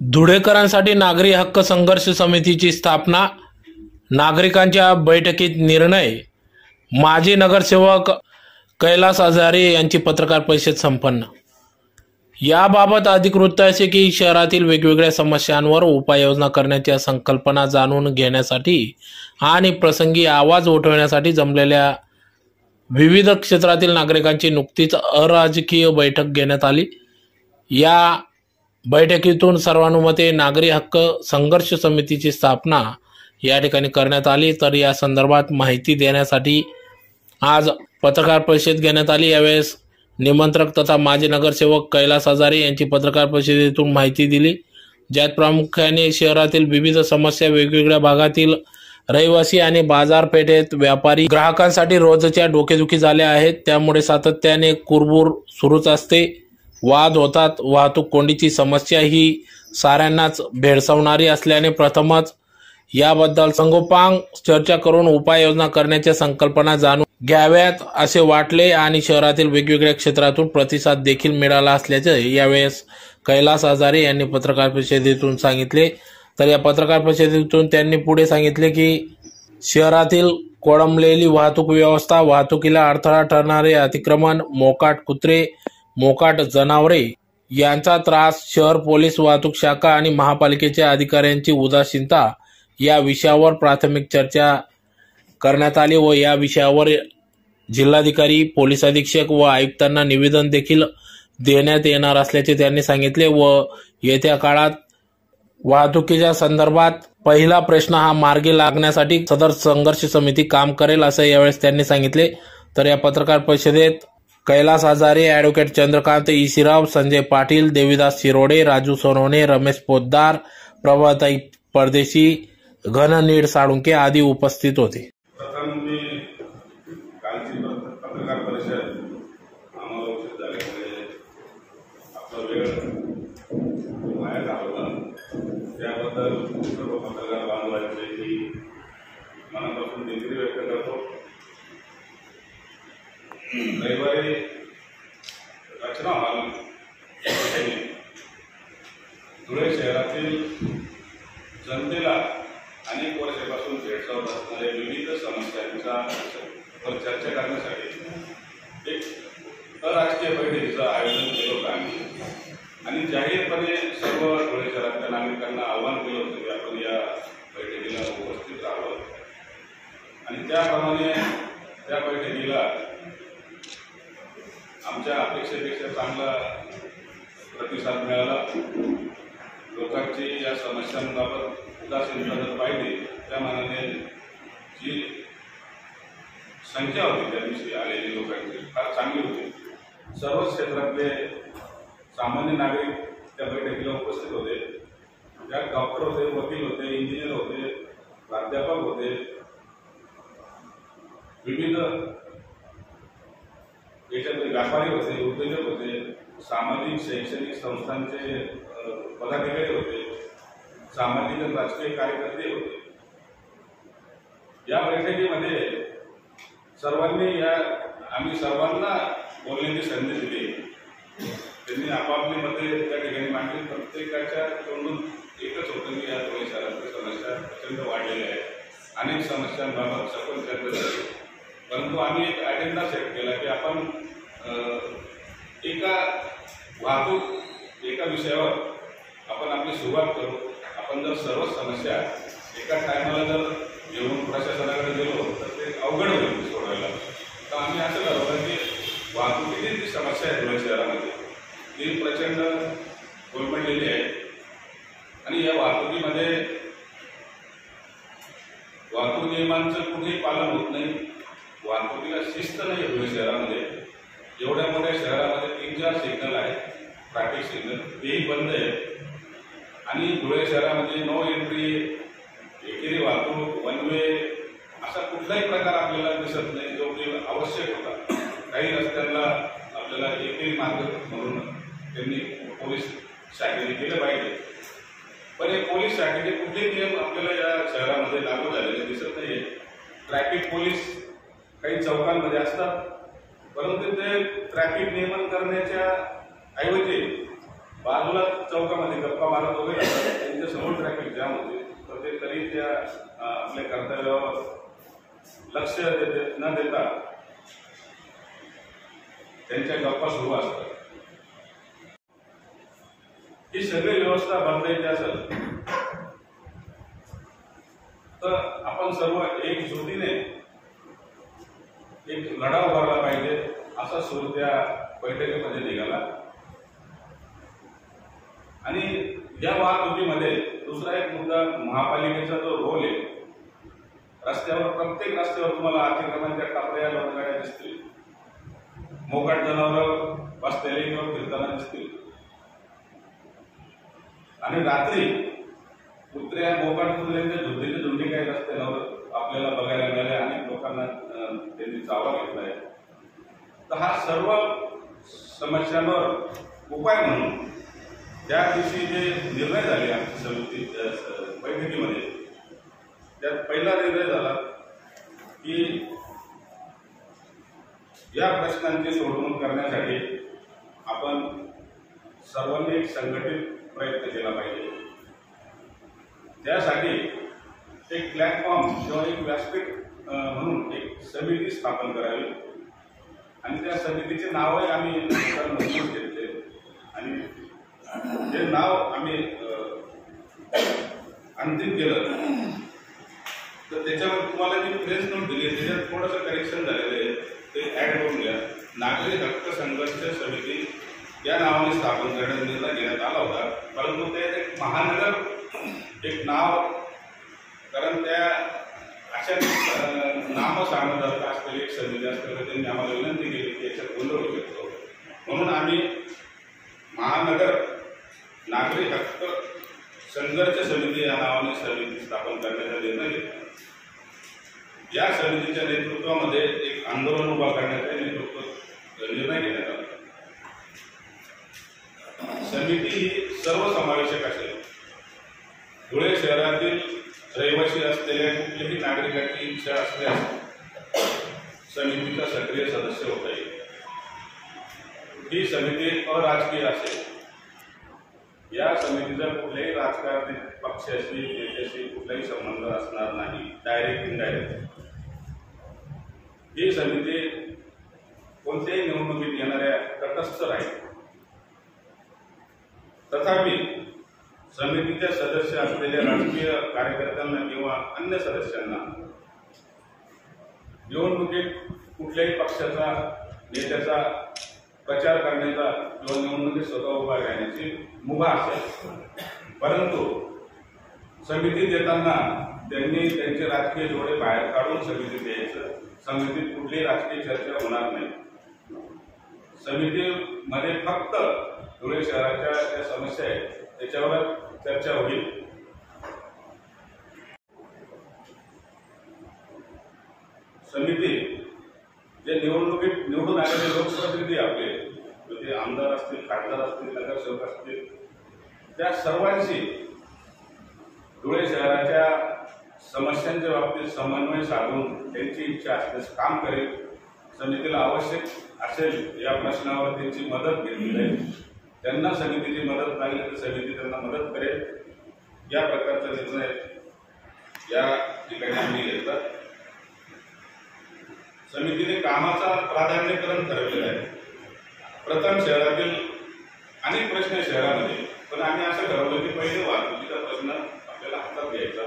धुळेकरांसाठी नागरी हक्क संघर्ष समितीची स्थापना नागरिकांच्या बैठकीत निर्णय माजी नगरसेवक कैलास आजारे यांची पत्रकार परिषद संपन्न. याबाबत अधिक वृत्त असे की शहरातील वेगवेगळ्या समस्यांवर उपाययोजना करण्याच्या संकल्पना जाणून घेण्यासाठी आणि प्रसंगी आवाज उठवण्यासाठी जमलेल्या विविध क्षेत्रातील नागरिकांची नुकतीच अराजकीय बैठक घेण्यात आली. या बैठकीतून सर्वानुमते नागरी हक्क संघर्ष समितीची स्थापना या ठिकाणी करण्यात आली. तर या संदर्भात माहिती देण्यासाठी आज पत्रकार परिषद घेण्यात आली. यावेळेस निमंत्रक तथा माजी नगरसेवक कैलास हजारे यांची पत्रकार परिषदेतून माहिती दिली. ज्यात प्रामुख्याने शहरातील विविध समस्या वेगवेगळ्या भागातील रहिवासी आणि बाजारपेठेत व्यापारी ग्राहकांसाठी रोजच्या डोकेदुखी झाल्या आहेत. त्यामुळे सातत्याने कुरबूर सुरूच असते. वाद होतात. वाहतूक कोंडीची समस्या ही साऱ्यांनाच भेडसावणारी असल्याने प्रथमच याबद्दल संगोपांग चर्चा करून उपाययोजना करण्याच्या संकल्पना जाणून घ्याव्यात असे वाटले आणि शहरातील वेगवेगळ्या क्षेत्रातून प्रतिसाद देखील मिळाला असल्याचे यावेळेस कैलास हजारे यांनी पत्रकार परिषदेतून सांगितले. तर या पत्रकार परिषदेतून त्यांनी पुढे सांगितले की शहरातील कोळंबलेली वाहतूक व्यवस्था वाहतुकीला अडथळा ठरणारे अतिक्रमण मोकाट कुत्रे मोकाट जनावरे यांचा त्रास शहर पोलीस वाहतूक शाखा आणि महापालिकेच्या अधिकाऱ्यांची उदासीनता या विषयावर प्राथमिक चर्चा करण्यात आली व या विषयावर जिल्हाधिकारी पोलीस अधीक्षक व आयुक्तांना निवेदन देखील देण्यात येणार असल्याचे त्यांनी सांगितले व येत्या काळात वाहतुकीच्या संदर्भात पहिला प्रश्न हा मार्गी लागण्यासाठी सदर संघर्ष समिती काम करेल असं यावेळेस त्यांनी सांगितले. तर या पत्रकार परिषदेत कैलास आजारे ॲडव्होकेट चंद्रकांत इसिराव संजय पाटील देविदास शिरोडे राजू सोनवणे रमेश पोद्दार प्रभाताई परदेशी घननीड साळुंके आदी उपस्थित होते. प्रथम मी कालची पत्रकार परिषद आम्हाला उशीर झाल्यामुळे आपला वेळ वाया घालवला त्याबद्दल सर्व पत्रकार बांधवांचे मी मनापासून दिलगिरी व्यक्त करतो. रविवारी रचना हॉल धुळे शहरातील जनतेला अनेक वर्षापासून भेडसावत असणाऱ्या विविध समस्यांचा वर चर्चा करण्यासाठी एक अराजकीय बैठकीचं आयोजन केलं होतं आम्ही. आणि जाहीरपणे सर्व धुळे शहरातल्या नागरिकांना आव्हान केलं होतं की आपण या बैठकीला उपस्थित राहावं. आणि त्याप्रमाणे त्या बैठकीला आमच्या अपेक्षेपेक्षा चांगला प्रतिसाद मिळाला. लोकांची या समस्यांबाबत उदासीनता जर पाहिली. त्या मानाने जी संख्या होती त्या दिवशी आलेली लोकांची फार चांगली होती. सर्वच क्षेत्रातले सामान्य नागरिक त्या बैठकीला उपस्थित होते. त्यात डॉक्टर होते वकील होते इंजिनियर होते प्राध्यापक होते विविध याच्यातले व्यापारी होते उद्योजक होते सामाजिक शैक्षणिक संस्थांचे पदाधिकारी होते सामाजिक आणि राजकीय कार्यकर्ते होते. या बैठकीमध्ये सर्वांनी या आम्ही सर्वांना बोलण्याची संधी दिली. त्यांनी आपापली मते त्या ठिकाणी मांडली. प्रत्येकाच्या तोंडून एकच होतं की या धुळे समस्या प्रचंड वाढलेल्या आहेत अनेक समस्यांबाबत सखोल चर्चा झाली. परंतु आम्ही एक अजेंडा सेट केला की आपण एका वाहतूक एका विषयावर आपण आपली सुरुवात करू. आपण जर सर्व समस्या एका टायमाला जर घेऊन प्रशासनाकडे गेलो तर ते अवघड होईल सोडवायला. तर आम्ही असं ठरवलं की वाहतुकीची जी समस्या आहे धुळे शहरामध्ये ती प्रचंड कोलमडलेली आहे. आणि या वाहतुकीमध्ये वाहतूक नियमांचं कुठेही पालन होत नाही. वाहतुकीला शिस्त नाही धुळे शहरामध्ये. एवढ्या मोठ्या शहरामध्ये तीन चार सिग्नल आहेत. ट्रॅफिक सिग्नल तेही बंद आहेत. आणि धुळे शहरामध्ये नो एंट्री एकेरी वाहतूक वन वे असा कुठलाही प्रकार आपल्याला दिसत नाही जो की आवश्यक होता. काही रस्त्यांना आपल्याला एकेरी मार्ग म्हणून त्यांनी पोलीस शाखेने केलं पाहिजे. पण हे पोलीस शाखेचे कुठले नियम आपल्याला या शहरामध्ये लागू झालेले दिसत नाही ट्रॅफिक पोलीस काही चौकांमध्ये असतात. परंतु ते ट्रॅफिक नियमन करण्याच्या ऐवजी बाजूला चौकामध्ये गप्पा मारत वगैरे त्यांच्यासमोर ट्रॅफिक जाम होते. तर ते तरी त्या आपल्या कर्तव्यावर लक्ष देते- न देता त्यांच्या गप्पा सुरू असतात. ही सगळी व्यवस्था बंद असेल तर आपण सर्व एकजुटीने एक लढा उभारला पाहिजे असा सूर त्या बैठकीमध्ये निघाला. आणि या वाहतुकीमध्ये दुसरा एक मुद्दा महापालिकेचा जो रोल आहे रस्त्यावर प्रत्येक रस्त्यावर तुम्हाला अतिक्रमणच्या टापऱ्या लोकगाड्या दिसतील. मोकाट जनावर बसलेले किंवा फिरताना दिसतील. आणि रात्री कुत्र्या मोकाट कुत्र्यांच्या झुंडीचे झुंडी काही रस्त्यावर आपल्याला बघायला मिळाले अनेक लोकांना त्यांनी चावा घेतलाय तर हा सर्व समस्यांवर उपाय म्हणून त्या दिवशी जे निर्णय झाले आमच्या समिती बैठकीमध्ये त्यात पहिला निर्णय झाला की या प्रश्नांची सोडवणूक करण्यासाठी आपण सर्वांनी एक संघटित प्रयत्न केला पाहिजे. त्यासाठी एक प्लॅटफॉर्म किंवा एक व्यासपीठ म्हणून एक समिती स्थापन करावी. आणि त्या समितीचे नावही आम्ही मंजूर घेतले आणि जे नाव आम्ही अंतिम केलं तर त्याच्यावर तुम्हाला जी प्रेस नोट दिली त्याच्यात थोडंसं करेक्शन झालेलं आहे. ते ऍड करून घ्या. नागरी हक्क संघर्ष समिती या नावाने स्थापन करण्याचा निर्णय घेण्यात आला होता. परंतु ते एक महानगर एक नाव कारण त्या अशा नामं सांगत असलेली एक समिती असल्यामुळे त्यांनी आम्हाला विनंती केली की याच्यात गोंधळ होऊ शकतो. म्हणून आम्ही महानगर नागरी हक्क संघर्ष समिती या नावाने समिती स्थापन करण्याचा निर्णय घेतला. या समितीच्या नेतृत्वामध्ये एक आंदोलन उभा करण्याचा नेतृत्व निर्णय घेण्यात आला. समिती ही सर्वसमावेशक असेल. धुळे शहरातील रहिवासी असलेल्या कुठल्याही नागरिकाची इच्छा असल्यास समितीचा सक्रिय सदस्य होता येईल. ही समिती अराजकीय असेल. या समितीचा कुठल्याही राजकारणी पक्षाशी नेत्याशी कुठलाही संबंध असणार नाही डायरेक्ट इनडायरेक्ट ही समिती कोणत्याही निवडणुकीत येणाऱ्या तटस्थ राहील. तथापि समितीच्या सदस्य असलेल्या राजकीय कार्यकर्त्यांना किंवा अन्य सदस्यांना निवडणुकीत कुठल्याही पक्षाचा नेत्याचा प्रचार करण्याचा किंवा निवडणुकीत स्वतः उभा राहण्याची मुभा असेल. परंतु समिती देताना त्यांनी त्यांचे राजकीय जोडे बाहेर काढून समिती द्यायचं समितीत कुठलीही राजकीय चर्चा होणार नाही. समितीमध्ये फक्त धुळे शहराच्या ज्या समस्या आहेत त्याच्यावर चर्चा होईल. समिती जे निवडणुकीत निवडून आलेले लोकप्रतिनिधी आपले म्हणजे आमदार असतील खासदार असतील नगरसेवक असतील त्या सर्वांशी धुळे शहराच्या समस्यांच्या बाबतीत समन्वय साधून त्यांची इच्छा असल्यास काम करेल. समितीला आवश्यक असेल या प्रश्नावर त्यांची मदत घेतली जाईल. त्यांना समितीची मदत नाही तर समिती त्यांना मदत करेल. या प्रकारचा निर्णय या ठिकाणी आम्ही घेतला. समितीने कामाचा प्राधान्यक्रम ठरवलेला आहे. प्रथम शहरातील अनेक प्रश्न आहे शहरामध्ये पण आम्ही असं ठरवलं की पहिले वाहतुकीचा प्रश्न आपल्याला हातात घ्यायचा.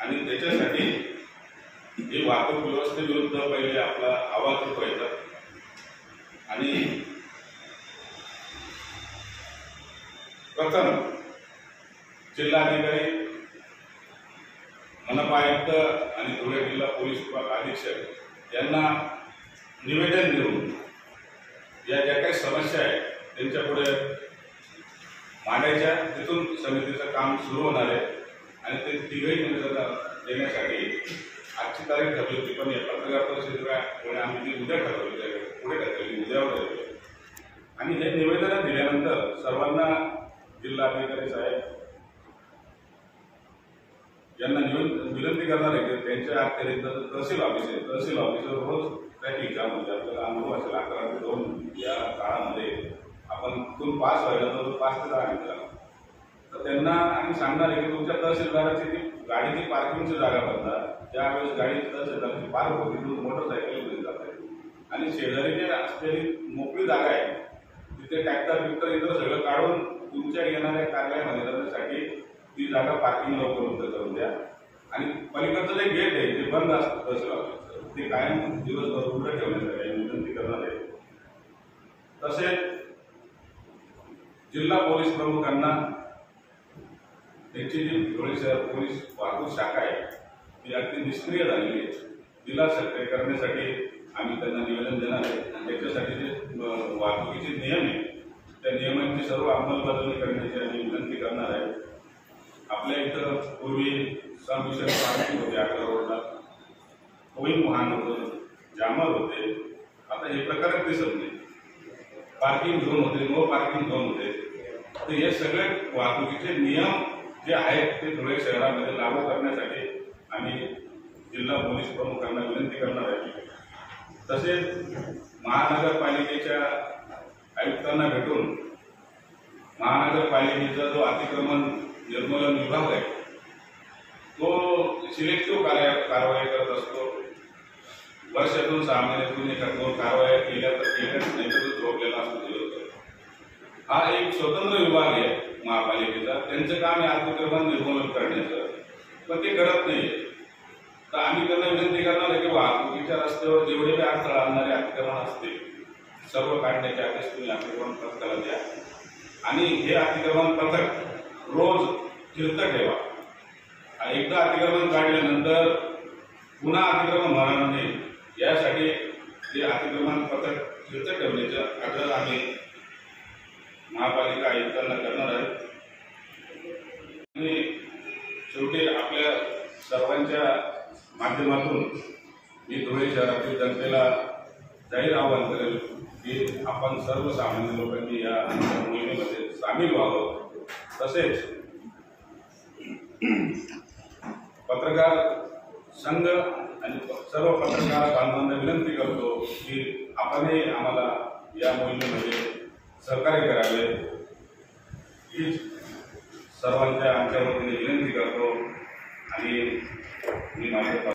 आणि त्याच्यासाठी हे वाहतूक व्यवस्थेविरुद्ध पहिले आपला आवाज उठवायचा आणि प्रथम जिल्हाधिकारी मनपा आयुक्त आणि धुळे जिल्हा पोलीस विभाग अधीक्षक यांना निवेदन देऊन या ज्या काही समस्या आहेत त्यांच्या पुढे मांडायच्या तिथून समितीचं काम सुरू होणार आहे आणि ते तिघही निवेदन देण्यासाठी आजची तारीख ठरली होती पण या पत्रकार परिषदेमुळे आम्ही ती उद्या ठरवली पुढे ठरवली उद्यावर ठरवली. आणि हे निवेदन दिल्यानंतर सर्वांना जिल्हाधिकारी साहेब यांना विनंती करणार आहे की त्यांच्या अखेरी तहसील ऑफिस आहे तहसील ऑफिसवर रोज ट्रॅफिक जाम म्हणजे आपल्याला अनुभव असेल अकरा ते दोन या काळामध्ये आपण तिथून पास व्हायला तर पाच ते दहा मिनिटं तर त्यांना आम्ही सांगणार आहे की तुमच्या तहसीलदाराची ती गाडीची पार्किंगची जागा बदला त्यावेळेस गाडी तहसीलदाराची पार्क होती तिथून मोटरसायकल घेऊन जात आहे. आणि शेजारी जे असलेली मोकळी जागा आहे तिथे ट्रॅक्टर बिक्टर इथं सगळं काढून तुमच्या येणाऱ्या कार्यालयामध्ये जाण्यासाठी ती जागा पार्किंगला उपलब्ध करून द्या. आणि पलीकडचं जे गेट आहे ते बंद असतं तहसील ते कायम दिवसभर उघडं ठेवण्यासाठी विनंती करणार आहे. तसेच जिल्हा पोलीस प्रमुखांना त्यांची जी धुळे शहर पोलीस वाहतूक शाखा आहे ती अगदी निष्क्रिय झालेली आहे. तिला सक्रिय करण्यासाठी आम्ही त्यांना निवेदन देणार आहे आणि त्याच्यासाठी जे अं, वाहतुकीचे नियम आहे त्या नियमांची सर्व अंमलबजावणी करण्याची आम्ही विनंती करणार आहे. आपल्या इथं पूर्वी समिशन पार्किंग होते अकरा रोडला होईल महान होतं जामर होते. आता हे प्रकारच दिसत नाही. पार्किंग झोन होते नो पार्किंग झोन होते. तर हे सगळे वाहतुकीचे नियम जे आहेत ते धुळे शहरामध्ये लागू करण्यासाठी आम्ही जिल्हा पोलीस प्रमुखांना विनंती करणार आहे. तसेच महानगरपालिकेच्या आयुक्तांना भेटून महानगरपालिकेचा जो अतिक्रमण निर्मूलन विभाग आहे तो सिलेक्टिव्ह कार्य कारवाई करत असतो. वर्षातून सहा महिन्यातून एका दोन कारवाया केल्या तर केल्या नाही तर तो झोपलेला असतो दिवसभर हा एक स्वतंत्र विभाग आहे महापालिकेचा. त्यांचं काम आहे अतिक्रमण निर्मूलन करण्याचं. पण ते करत नाही तर आम्ही त्यांना विनंती करणार आहे की वाहतुकीच्या रस्त्यावर जेवढे काही अडथळा आणणारे अतिक्रमण असते सर्व काढण्याचे आदेश तुम्ही अतिक्रमण पथकाला द्या. आणि हे अतिक्रमण पथक रोज फिरत ठेवा. आणि एकदा अतिक्रमण काढल्यानंतर पुन्हा अतिक्रमण होणार नाही. यासाठी ते अतिक्रमण पथक फिरत ठेवण्याचा आग्रह आम्ही महापालिका आयुक्तांना करणार आहे. आणि शेवटी आपल्या सर्वांच्या माध्यमातून मी धुळे शहरातील जनतेला जाहीर आवाहन करेल. की आपण सर्वसामान्य लोकांनी या मोहिमेमध्ये सामील व्हावं तसेच पत्रकार संघ आणि सर्व पत्रकार बांधवांना विनंती करतो की आपणही आम्हाला या मोहिमेमध्ये सहकार्य करावे. हीच सर्वांच्या आमच्या वतीने विनंती करतो आणि मी माझ्या